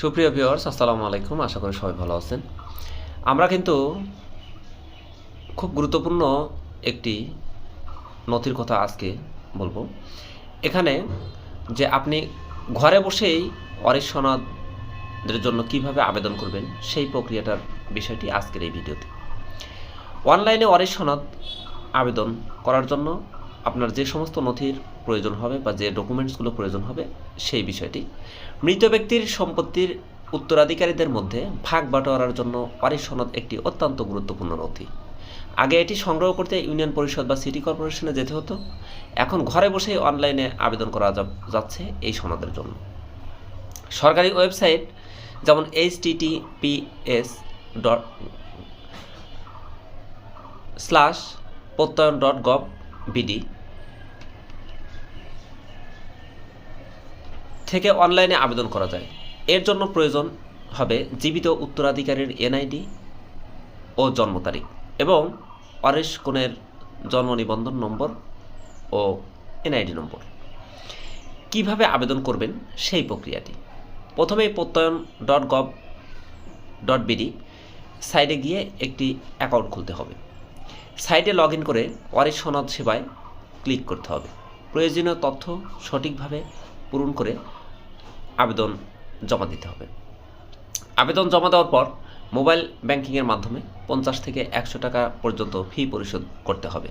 সুপ্রিয় ভিউয়ার্স, আসসালামু আলাইকুম। আশা করি সবাই ভালো আছেন। আমরা কিন্তু খুব গুরুত্বপূর্ণ একটি নথির কথা আজকে বলব। এখানে যে আপনি ঘরে বসেই সনদের জন্য কীভাবে আবেদন করবেন, সেই প্রক্রিয়াটার বিষয়টি আজকের এই ভিডিওতে। অনলাইনে সনদ আবেদন করার জন্য আপনার যে সমস্ত নথির প্রয়োজন হবে বা যে ডকুমেন্টসগুলো প্রয়োজন হবে সেই বিষয়টি। মৃত ব্যক্তির সম্পত্তির উত্তরাধিকারীদের মধ্যে ভাগ বাটোয়ারার জন্য ওয়ারিশ সনদ একটি অত্যন্ত গুরুত্বপূর্ণ নথি। আগে এটি সংগ্রহ করতে ইউনিয়ন পরিষদ বা সিটি কর্পোরেশনে যেতে হতো। এখন ঘরে বসেই অনলাইনে আবেদন করা যাচ্ছে এই সনদের জন্য। সরকারি ওয়েবসাইট যেমন H TTPS dot slash Prottoyon dot gov BD থেকে অনলাইনে আবেদন করা যায়। এর জন্য প্রয়োজন হবে জীবিত উত্তরাধিকারীর এনআইডি ও জন্ম তারিখ এবং অরেশ কোণের জন্ম নিবন্ধন নম্বর ও এনআইডি নম্বর। কীভাবে আবেদন করবেন সেই প্রক্রিয়াটি? প্রথমেই Prottoyon dot gov dot BD সাইটে গিয়ে একটি অ্যাকাউন্ট খুলতে হবে। সাইটে লগ ইন করে ওয়ারিশ সনদ সেবায় ক্লিক করতে হবে। প্রয়োজনীয় তথ্য সঠিকভাবে পূরণ করে আবেদন জমা দিতে হবে। আবেদন জমা দেওয়ার পর মোবাইল ব্যাংকিংয়ের মাধ্যমে পঞ্চাশ থেকে একশো টাকা পর্যন্ত ফি পরিশোধ করতে হবে।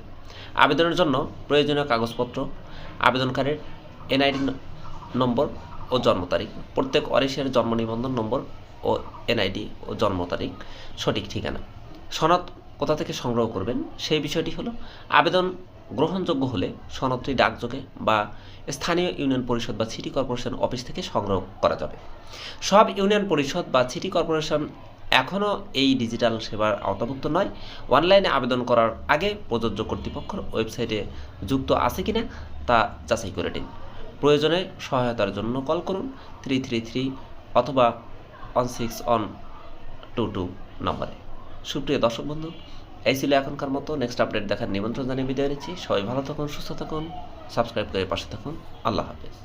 আবেদনের জন্য প্রয়োজনীয় কাগজপত্র, আবেদনকারীর এনআইডি নম্বর ও জন্ম তারিখ, প্রত্যেক অরিশের জন্ম নিবন্ধন নম্বর ও এনআইডি ও জন্ম তারিখ, সঠিক ঠিকানা। সনদ কোথা থেকে সংগ্রহ করবেন সেই বিষয়টি হলো আবেদন গ্রহণযোগ্য হলে সনদটি ডাকযোগে বা স্থানীয় ইউনিয়ন পরিষদ বা সিটি কর্পোরেশন অফিস থেকে সংগ্রহ করা যাবে। সব ইউনিয়ন পরিষদ বা সিটি কর্পোরেশন এখনও এই ডিজিটাল সেবার আওতাভুক্ত নয়। অনলাইনে আবেদন করার আগে প্রযোজ্য কর্তৃপক্ষের ওয়েবসাইটে যুক্ত আছে কিনা তা যাচাই করে নিন। প্রয়োজনে সহায়তার জন্য কল করুন থ্রি থ্রি থ্রি অথবা one six one two two নম্বরে। সুপ্রিয় দর্শক বন্ধু এই ছিল এখনকার মতো। নেক্সট আপডেট দেখার নিমন্ত্রণ জানিয়ে বিদায় নিচ্ছি। সবাই ভালো থাকুন, সুস্থ থাকুন সাবস্ক্রাইব করে পাশে থাকুন। আল্লাহ হাফেজ।